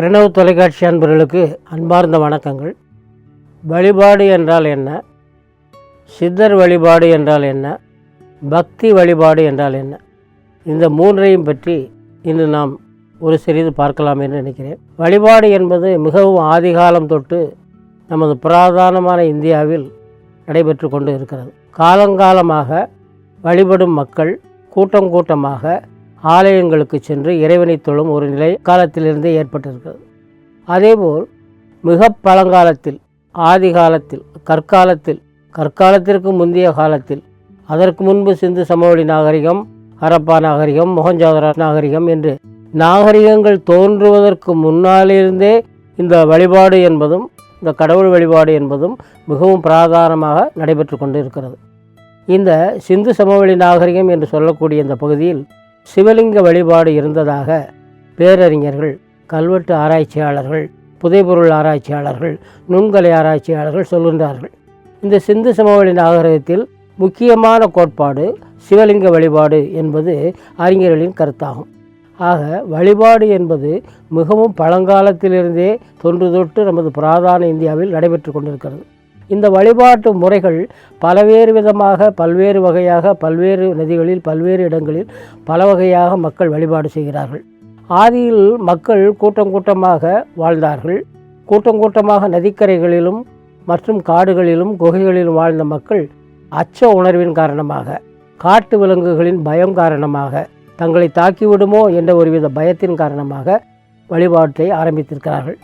பிரணவ் தொலைக்காட்சி அன்பர்களுக்கு அன்பார்ந்த வணக்கங்கள். வழிபாடு என்றால் என்ன? சித்தர் வழிபாடு என்றால் என்ன? பக்தி வழிபாடு என்றால் என்ன? இந்த மூன்றையும் பற்றி இன்று நாம் ஒரு சிறிது பார்க்கலாம் என்று நினைக்கிறேன். வழிபாடு என்பது மிகவும் ஆதிகாலம் தொட்டு நமது புராதனமான இந்தியாவில் நடைபெற்று கொண்டு இருக்கிறது. காலங்காலமாக வழிபடும் மக்கள் கூட்டம் கூட்டமாக ஆலயங்களுக்கு சென்று இறைவனை தொழும் ஒரு நிலை காலத்திலிருந்தே ஏற்பட்டிருக்கிறது. அதேபோல் மிக பழங்காலத்தில் ஆதி காலத்தில் கற்காலத்தில் கற்காலத்திற்கு முந்தைய காலத்தில் அதற்கு முன்பு சிந்து சமவெளி நாகரிகம் ஹரப்பா நாகரிகம் மொஹஞ்சதாரோ நாகரிகம் என்று நாகரிகங்கள் தோன்றுவதற்கு முன்னாலிருந்தே இந்த வழிபாடு என்பதும் இந்த கடவுள் வழிபாடு என்பதும் மிகவும் பிராதானமாக நடைபெற்று கொண்டு இருக்கிறது இந்த சிந்து சமவெளி நாகரிகம் என்று சொல்லக்கூடிய இந்த பகுதியில் சிவலிங்க வழிபாடு இருந்ததாக பேரறிஞர்கள் கல்வெட்டு ஆராய்ச்சியாளர்கள் புதைபொருள் ஆராய்ச்சியாளர்கள் நுண்கலை ஆராய்ச்சியாளர்கள் சொல்கின்றார்கள். இந்த சிந்து சமவெளி நாகரிகத்தில் முக்கியமான கோட்பாடு சிவலிங்க வழிபாடு என்பது அறிஞர்களின் கருத்தாகும். ஆக வழிபாடு என்பது மிகவும் பழங்காலத்திலிருந்தே தொன்று தொட்டு நமது புராதான இந்தியாவில் நடைபெற்று கொண்டிருக்கிறது. இந்த வழிபாட்டு முறைகள் பலவேறு விதமாக பல்வேறு வகையாக பல்வேறு நதிகளில் பல்வேறு இடங்களில் பல வகையாக மக்கள் வழிபாடு செய்கிறார்கள். ஆதியில் மக்கள் கூட்டம் கூட்டமாக வாழ்ந்தார்கள். கூட்டம் கூட்டமாக நதிக்கரைகளிலும் மற்றும் காடுகளிலும் குகைகளிலும் வாழ்ந்த மக்கள் அச்ச உணர்வின் காரணமாக காட்டு விலங்குகளின் பயம் காரணமாக தங்களை தாக்கிவிடுமோ என்ற ஒருவித பயத்தின் காரணமாக வழிபாட்டை ஆரம்பித்திருக்கிறார்கள்.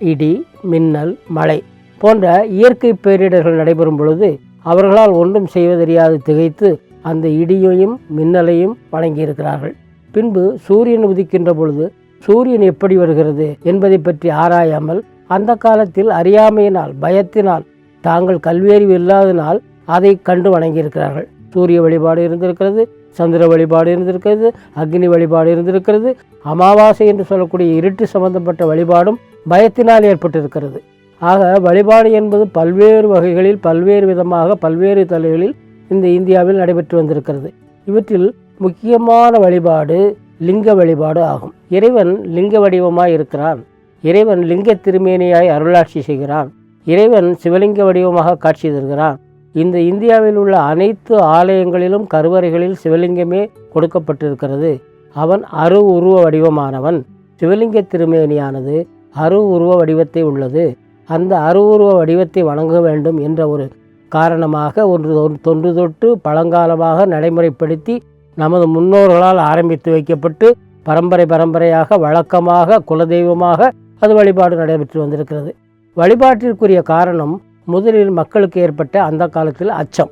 இடி மின்னல் மழை. போன்ற இயற்கை பேரிடர்கள் நடைபெறும் பொழுது அவர்களால் ஒன்றும் செய்வதறியாது திகைத்து அந்த இடியையும் மின்னலையும் வழங்கியிருக்கிறார்கள் பின்பு சூரியன் உதிக்கின்ற பொழுது சூரியன் எப்படி வருகிறது என்பதை பற்றி ஆராயாமல் அந்த காலத்தில் அறியாமையினால் பயத்தினால் தாங்கள் கல்வியறிவு இல்லாதனால் அதை கண்டு வணங்கியிருக்கிறார்கள். சூரிய வழிபாடு இருந்திருக்கிறது சந்திர வழிபாடு இருந்திருக்கிறது அக்னி வழிபாடு இருந்திருக்கிறது அமாவாசை என்று சொல்லக்கூடிய இருட்டு சம்பந்தப்பட்ட வழிபாடும் பயத்தினால் ஏற்பட்டிருக்கிறது. ஆக வழிபாடு என்பது பல்வேறு வகைகளில் பல்வேறு விதமாக பல்வேறு தலைகளில் இந்த இந்தியாவில் நடைபெற்று வந்திருக்கிறது. இவற்றில் முக்கியமான வழிபாடு லிங்க வழிபாடு ஆகும். இறைவன் லிங்க வடிவமாய் இருக்கிறான். இறைவன் லிங்க திருமேனியாய் அருளாட்சி செய்கிறான். இறைவன் சிவலிங்க வடிவமாக காட்சி தருகிறான். இந்த இந்தியாவில் உள்ள அனைத்து ஆலயங்களிலும் கருவறைகளில் சிவலிங்கமே கொடுக்கப்பட்டிருக்கிறது. அவன் அரு உருவ வடிவமானவன். சிவலிங்க திருமேனியானது அரு உருவ வடிவத்தை உள்ளது. அந்த அருவுருவ வடிவத்தை வணங்க வேண்டும் என்ற ஒரு காரணமாக ஒன்று தொன்று தொட்டு பழங்காலமாக நடைமுறைப்படுத்தி நமது முன்னோர்களால் ஆரம்பித்து வைக்கப்பட்டு பரம்பரை பரம்பரையாக வழக்கமாக குலதெய்வமாக அது வழிபாடு நடைபெற்று வந்திருக்கிறது. வழிபாட்டிற்குரிய காரணம் முதலில் மக்களுக்கு ஏற்பட்ட அந்த காலத்தில் அச்சம்.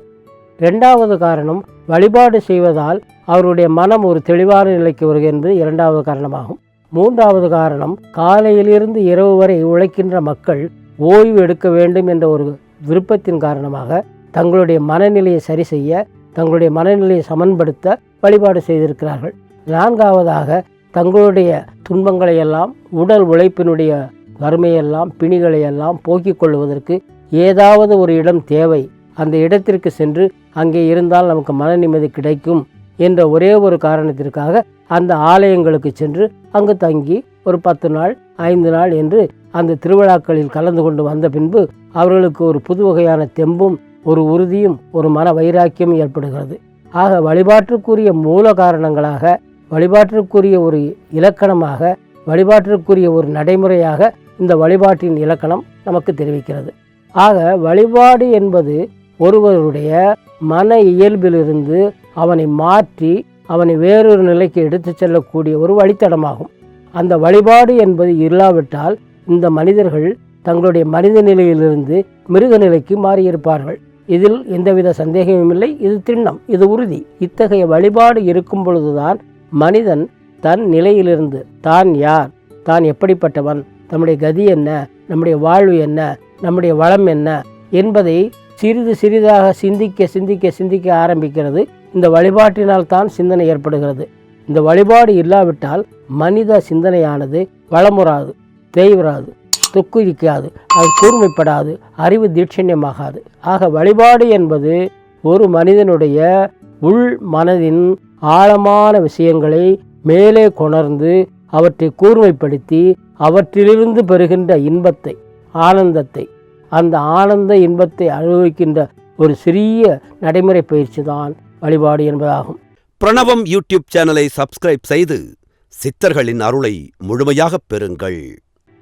இரண்டாவது காரணம் வழிபாடு செய்வதால் அவருடைய மனம் ஒரு தெளிவான நிலைக்கு வருகிறது என்பது இரண்டாவது காரணமாகும். மூன்றாவது காரணம் காலையிலிருந்து இரவு வரை உழைக்கின்ற மக்கள் ஓய்வு எடுக்க வேண்டும் என்ற ஒரு விருப்பத்தின் காரணமாக தங்களுடைய மனநிலையை சரி செய்ய தங்களுடைய மனநிலையை சமன்படுத்த வழிபாடு செய்திருக்கிறார்கள். நான்காவதாக தங்களுடைய துன்பங்களை எல்லாம் உடல் உழைப்பினுடைய வறுமையெல்லாம் பிணிகளையெல்லாம் போக்கிக் கொள்வதற்கு ஏதாவது ஒரு இடம் தேவை. அந்த இடத்திற்கு சென்று அங்கே இருந்தால் நமக்கு மன நிம்மதி கிடைக்கும் என்ற ஒரே ஒரு காரணத்திற்காக அந்த ஆலயங்களுக்கு சென்று அங்கு தங்கி ஒரு பத்து நாள் ஐந்து நாள் என்று அந்த திருவிழாக்களில் கலந்து கொண்டு வந்த பின்பு அவர்களுக்கு ஒரு புது வகையான தெம்பும் ஒரு உறுதியும் ஒரு மன வைராக்கியமும் ஏற்படுகிறது. ஆக வழிபாட்டிற்குரிய மூல காரணங்களாக வழிபாட்டிற்குரிய ஒரு இலக்கணமாக வழிபாட்டிற்குரிய ஒரு நடைமுறையாக இந்த வழிபாட்டின் இலக்கணம் நமக்கு தெரிவிக்கிறது. ஆக வழிபாடு என்பது ஒருவருடைய மன இயல்பிலிருந்து அவனை மாற்றி அவனை வேறொரு நிலைக்கு எடுத்துச் செல்லக்கூடிய ஒரு வழித்தடமாகும். அந்த வழிபாடு என்பது இல்லாவிட்டால் இந்த மனிதர்கள் தங்களுடைய மனித நிலையிலிருந்து மிருக நிலைக்கு மாறியிருப்பார்கள். இதில் எந்தவித சந்தேகமும் இல்லை இது திண்ணம் இது உறுதி. இத்தகைய வழிபாடு இருக்கும் பொழுதுதான் மனிதன் தன் நிலையிலிருந்து தான் யார்? தான் எப்படிப்பட்டவன்? நம்முடைய கதி என்ன? நம்முடைய வாழ்வு என்ன? நம்முடைய வளம் என்ன? என்பதை சிறிது சிறிதாக சிந்திக்க சிந்திக்க சிந்திக்க ஆரம்பிக்கிறது. இந்த வழிபாட்டினால் தான் சிந்தனை ஏற்படுகிறது. இந்த வழிபாடு இல்லாவிட்டால் மனித சிந்தனையானது வளமுறாது தேய்வராது தொக்குரிக்காது அது கூர்மைப்படாது அறிவு தீட்சண்யமாகாது. ஆக வழிபாடு என்பது ஒரு மனிதனுடைய உள் மனதின் ஆழமான விஷயங்களை மேலே கொணர்ந்து அவற்றை கூர்மைப்படுத்தி அவற்றிலிருந்து பெறுகின்ற இன்பத்தை ஆனந்தத்தை அந்த ஆனந்த இன்பத்தை அனுபவிக்கின்ற ஒரு சிறிய நடைமுறை பயிற்சி தான் வழிபாடு என்பதாகும். பிரணவம் யூடியூப் சேனலை சப்ஸ்கிரைப் செய்து சித்தர்களின் அருளை முழுமையாகப் பெறுங்கள்.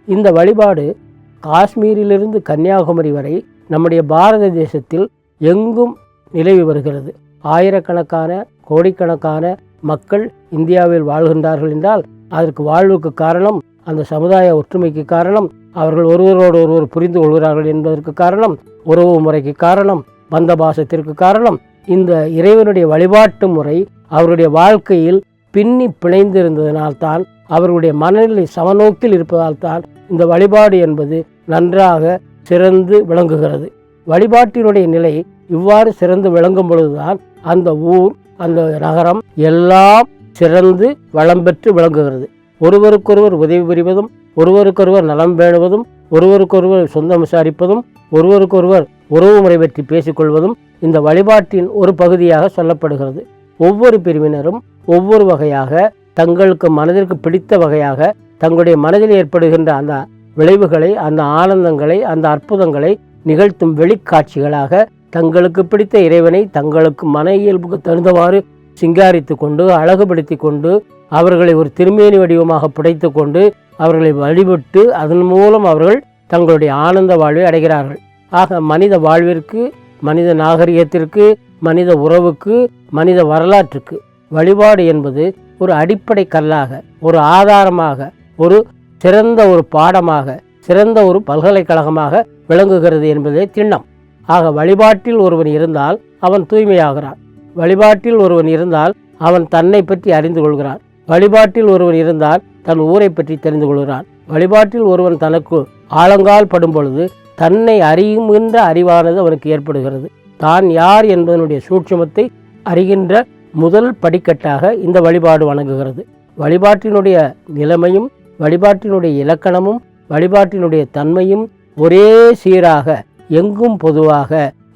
இந்த வழிபாடு காஷ்மீரிலிருந்து கன்னியாகுமரி வரை நம்முடைய பாரத தேசத்தில் எங்கும் நிலவி வருகிறது. ஆயிரக்கணக்கான கோடிக்கணக்கான மக்கள் இந்தியாவில் வாழ்கின்றார்கள் என்றால் அதற்கு வாழ்வுக்கு காரணம் அந்த சமுதாய ஒற்றுமைக்கு காரணம் அவர்கள் ஒருவரோடு ஒருவர் புரிந்து கொள்கிறார்கள் என்பதற்கு காரணம் உறவு முறைக்கு காரணம் பந்த பாசத்திற்கு காரணம் இந்த இறைவனுடைய வழிபாட்டு முறை அவருடைய வாழ்க்கையில் பின்னி பிணைந்திருந்ததினால்தான் அவருடைய மனநிலை சமநோக்கில் இருப்பதால்தான் இந்த வழிபாடு என்பது நன்றாக சிறந்து விளங்குகிறது. வழிபாட்டினுடைய நிலை இவ்வாறு சிறந்து விளங்கும் பொழுதுதான் அந்த ஊர் அந்த நகரம் எல்லாம் சிறந்து வளம் பெற்று விளங்குகிறது. ஒருவருக்கொருவர் உதவி புரிவதும் ஒருவருக்கொருவர் நலம் பேணுவதும் ஒருவருக்கொருவர் சொந்தம் விசாரிப்பதும் ஒருவருக்கொருவர் உறவு முறை பற்றி பேசிக்கொள்வதும் இந்த வழிபாட்டின் ஒரு பகுதியாக சொல்லப்படுகிறது. ஒவ்வொரு பிரிவினரும் ஒவ்வொரு வகையாக தங்களுக்கு மனதிற்கு பிடித்த வகையாக தங்களுடைய மனதில் ஏற்படுகின்ற அந்த விளைவுகளை அந்த ஆனந்தங்களை அந்த அற்புதங்களை நிகழ்த்தும் வெளிக்காட்சிகளாக தங்களுக்கு பிடித்த இறைவனை தங்களுக்கு மன இயல்புக்கு தகுந்தவாறு சிங்காரித்து கொண்டு அழகுபடுத்தி கொண்டு அவர்களை ஒரு திருமேனி வடிவமாக புடைத்து கொண்டு அவர்களை வழிபட்டு அதன் மூலம் அவர்கள் தங்களுடைய ஆனந்த வாழ்வை அடைகிறார்கள். ஆக மனித வாழ்விற்கு மனித நாகரிகத்திற்கு மனித உறவுக்கு மனித வரலாற்றுக்கு வழிபாடு என்பது ஒரு அடிப்படை கல்லாக ஒரு ஆதாரமாக ஒரு சிறந்த ஒரு பாடமாக சிறந்த ஒரு பல்கலைக்கழகமாக விளங்குகிறது என்பதே திண்ணம். ஆக வழிபாட்டில் ஒருவன் இருந்தால் அவன் தூய்மையாகிறான். வழிபாட்டில் ஒருவன் இருந்தால் அவன் தன்னை பற்றி அறிந்து கொள்கிறான். வழிபாட்டில் ஒருவன் இருந்தால் தன் ஊரை பற்றி தெரிந்து கொள்கிறான். வழிபாட்டில் ஒருவன் தனக்கு ஆழங்கால் படும் பொழுது தன்னை அறியுகின்ற அறிவானது அவனுக்கு ஏற்படுகிறது. தான் யார் என்பதனுடைய சூட்சுமத்தை அறிகின்ற முதல் படிக்கட்டாக இந்த வழிபாடு வணங்குகிறது. வழிபாட்டினுடைய நிலைமையும் வழிபாட்டினுடைய இலக்கணமும் வழிபாட்டினுடைய தன்மையும் ஒரே சீராக எங்கும் பொதுவாக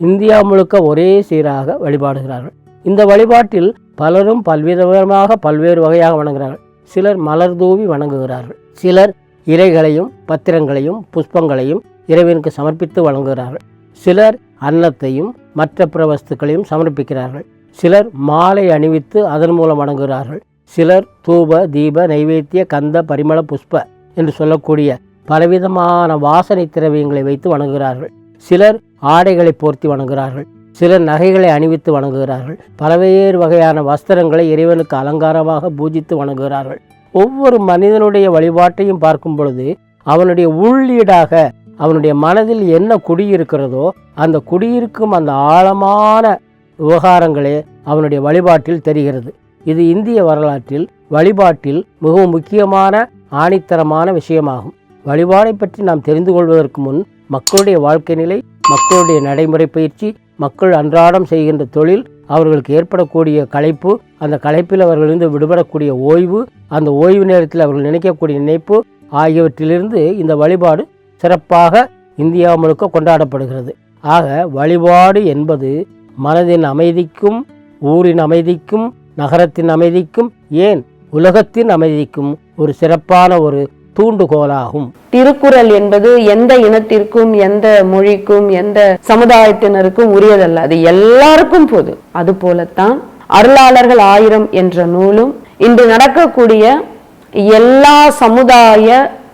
இந்தியா முழுக்க ஒரே சீராக வழிபாடுகிறார்கள். இந்த வழிபாட்டில் பலரும் பல்விதமாக பல்வேறு வகையாக வணங்குகிறார்கள். சிலர் மலர் தூவி வணங்குகிறார்கள். சிலர் இலைகளையும் பத்திரங்களையும் புஷ்பங்களையும் இறைவனுக்கு சமர்ப்பித்து வழங்குகிறார்கள். சிலர் அன்னத்தையும் மற்ற பிற வஸ்துக்களையும் சமர்ப்பிக்கிறார்கள். சிலர் மாலை அணிவித்து அதன் மூலம் வணங்குகிறார்கள். சிலர் தூப தீப நைவேத்திய கந்த பரிமள புஷ்ப என்று சொல்லக்கூடிய பலவிதமான வாசனை திரவியங்களை வைத்து வணங்குகிறார்கள். சிலர் ஆடைகளை போர்த்தி வணங்குகிறார்கள். சிலர் நகைகளை அணிவித்து வணங்குகிறார்கள். பல்வேறு வகையான வஸ்திரங்களை இறைவனுக்கு அலங்காரமாக பூஜித்து வணங்குகிறார்கள். ஒவ்வொரு மனிதனுடைய வழிபாட்டையும் பார்க்கும் பொழுது அவனுடைய உள்ளீடாக அவனுடைய மனதில் என்ன குடியிருக்கிறதோ அந்த குடியிருக்கும் அந்த ஆழமான விவகாரங்களே அவனுடைய வழிபாட்டில் தெரிகிறது. இது இந்திய வரலாற்றில் வழிபாட்டில் மிகவும் முக்கியமான ஆணித்தரமான விஷயமாகும். வழிபாடை பற்றி நாம் தெரிந்து கொள்வதற்கு முன் மக்களுடைய வாழ்க்கை நிலை மக்களுடைய நடைமுறை பயிற்சி மக்கள் அன்றாடம் செய்கின்ற தொழில் அவர்களுக்கு ஏற்படக்கூடிய களைப்பு அந்த களைப்பில் அவர்களிருந்து விடுபடக்கூடிய ஓய்வு அந்த ஓய்வு நேரத்தில் அவர்கள் நினைக்கக்கூடிய நினைப்பு ஆகியவற்றிலிருந்து இந்த வழிபாடு சிறப்பாக இந்தியா முழுக்க கொண்டாடப்படுகிறது. ஆக வழிபாடு என்பது மனதின் அமைதிக்கும் ஊரின் அமைதிக்கும் நகரத்தின் அமைதிக்கும் ஏன் உலகத்தின் அமைதிக்கும் ஒரு சிறப்பான ஒரு தூண்டுகோலாகும். திருக்குறள் என்பது எந்த இனத்திற்கும் எந்த மொழிக்கும் எந்த சமுதாயத்தினருக்கும் உரியதல்ல. அது எல்லாருக்கும் பொது அது போலத்தான் அருளாளர்கள் ஆயிரம் என்ற நூலும் இன்று நடக்கக்கூடிய எல்லா சமுதாய